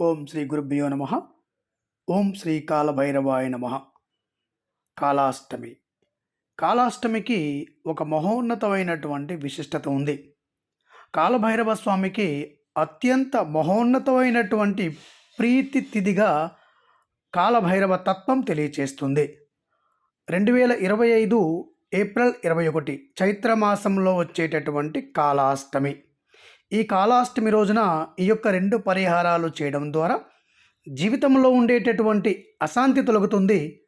ఓం శ్రీ గురుభ్యో నమ. ఓం శ్రీ కాలభైరవాయ నమ. కాళాష్టమి కాలాష్టమికి ఒక మహోన్నతమైనటువంటి విశిష్టత ఉంది. కాలభైరవ స్వామికి అత్యంత మహోన్నతమైనటువంటి ప్రీతి తిథిగా కాలభైరవ తత్వం తెలియచేస్తుంది. రెండు వేల ఇరవై ఐదు ఏప్రిల్ ఇరవై ఒకటి చైత్రమాసంలో వచ్చేటటువంటి కాలాష్టమి. ఈ కాలాష్టమి రోజున ఈ యొక్క రెండు పరిహారాలు చేయడం ద్వారా జీవితంలో ఉండేటటువంటి అశాంతి తొలగుతుంది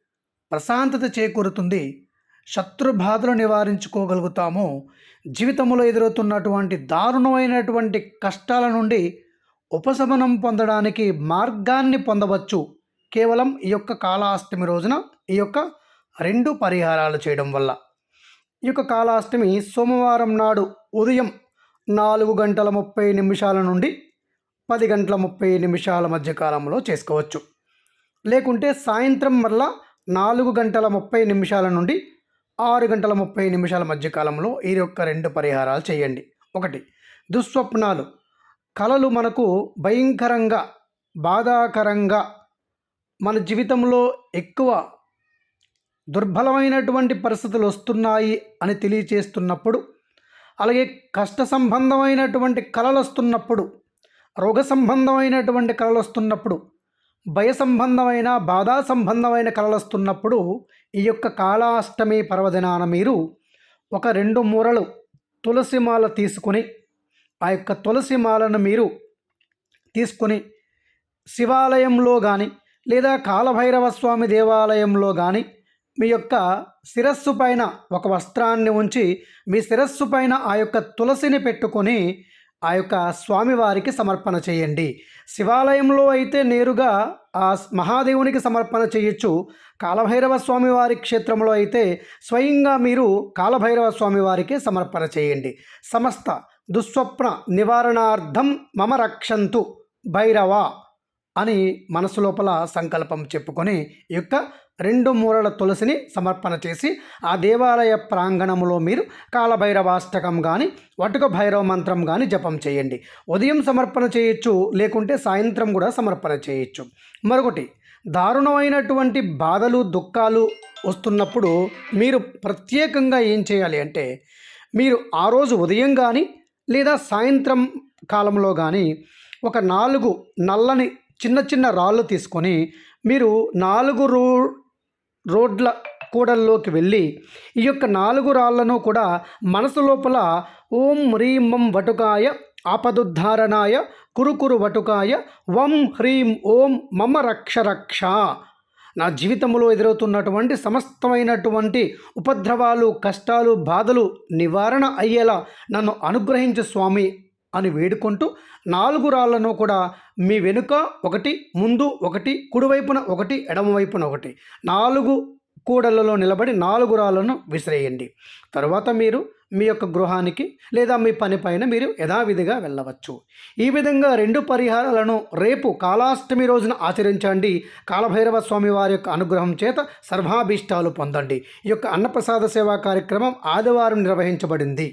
ప్రశాంతత చేకూరుతుంది శత్రుబాధలు నివారించుకోగలుగుతాము. జీవితంలో ఎదురవుతున్నటువంటి దారుణమైనటువంటి కష్టాల నుండి ఉపశమనం పొందడానికి మార్గాన్ని పొందవచ్చు. కేవలం ఈ యొక్క కాళాష్టమి రోజున ఈ యొక్క రెండు పరిహారాలు చేయడం వల్ల. ఈ యొక్క కాలాష్టమి సోమవారం నాడు ఉదయం నాలుగు గంటల ముప్పై నిమిషాల నుండి పది గంటల ముప్పై నిమిషాల మధ్య కాలంలో చేసుకోవచ్చు. లేకుంటే సాయంత్రం మరలా నాలుగు గంటల ముప్పై నిమిషాల నుండి ఆరు గంటల ముప్పై నిమిషాల మధ్య కాలంలో ఈ యొక్క రెండు పరిహారాలు చేయండి. ఒకటి దుస్వప్నాలు. కళలు మనకు భయంకరంగా బాధాకరంగా మన జీవితంలో ఎక్కువ దుర్బలమైనటువంటి పరిస్థితులు వస్తున్నాయి అని తెలియచేస్తున్నప్పుడు అలాగే కష్ట సంబంధమైనటువంటి కళలు వస్తున్నప్పుడు రోగ సంబంధమైనటువంటి కళలు వస్తున్నప్పుడు భయ సంబంధమైన బాధా సంబంధమైన కళలు వస్తున్నప్పుడు ఈ యొక్క కాళాష్టమి పర్వదినాన మీరు ఒక రెండు మూరలు తులసి మాల తీసుకొని ఆ యొక్క తులసి మాలను మీరు తీసుకొని శివాలయంలో కానీ లేదా కాలభైరవ స్వామి దేవాలయంలో కానీ మీ యొక్క శిరస్సు పైన ఒక వస్త్రాన్ని ఉంచి మీ శిరస్సు పైన ఆ యొక్క తులసిని పెట్టుకొని ఆ యొక్క స్వామివారికి సమర్పణ చేయండి. శివాలయంలో అయితే నేరుగా ఆ మహాదేవునికి సమర్పణ చేయొచ్చు. కాలభైరవ స్వామివారి క్షేత్రంలో అయితే స్వయంగా మీరు కాలభైరవ స్వామి వారికి సమర్పణ చేయండి. సమస్త దుస్వప్న నివారణార్థం మమ రక్షంతు భైరవ. అని మనసు లోపల సంకల్పం చెప్పుకొని ఈ యొక్క రెండు మూరల తులసిని సమర్పణ చేసి ఆ దేవాలయ ప్రాంగణంలో మీరు కాలభైరవాష్టకం కానీ వటుక భైరవ మంత్రం కానీ జపం చేయండి. ఉదయం సమర్పణ చేయొచ్చు లేకుంటే సాయంత్రం కూడా సమర్పణ చేయొచ్చు. మరొకటి దారుణమైనటువంటి బాధలు దుఃఖాలు వస్తున్నప్పుడు మీరు ప్రత్యేకంగా ఏం చేయాలి అంటే మీరు ఆ రోజు ఉదయం కానీ లేదా సాయంత్రం కాలంలో కానీ ఒక నాలుగు నల్లని చిన్న చిన్న రాళ్ళు తీసుకొని మీరు నాలుగు రో రోడ్ల కూడల్లోకి వెళ్ళి ఈ యొక్క నాలుగు రాళ్ళను కూడా మనసు లోపల ఓం హ్రీం మం వటుకాయ ఆపదుద్ధారణాయ కురుకురు వటుకాయ వం హ్రీం ఓం మమ రక్ష రక్ష. నా జీవితంలో ఎదురవుతున్నటువంటి సమస్తమైనటువంటి ఉపద్రవాలు కష్టాలు బాధలు నివారణ అయ్యేలా నన్ను అనుగ్రహించు స్వామి. అని వేడుకుంటూ నాలుగు రాళ్ళను కూడా మీ వెనుక ఒకటి ముందు ఒకటి కుడివైపున ఒకటి ఎడమవైపున ఒకటి. నాలుగు కూడలలో నిలబడి నాలుగు రాళ్ళను విసిరేయండి. తర్వాత మీరు మీ యొక్క గృహానికి లేదా మీ పని పైన మీరు యథావిధిగా వెళ్ళవచ్చు. ఈ విధంగా రెండు పరిహారాలను రేపు కాలాష్టమి రోజున ఆచరించండి. కాలభైరవ స్వామి వారి యొక్క అనుగ్రహం చేత సర్వాభీష్టాలు పొందండి. ఈ యొక్క అన్నప్రసాద సేవా కార్యక్రమం ఆదివారం నిర్వహించబడింది.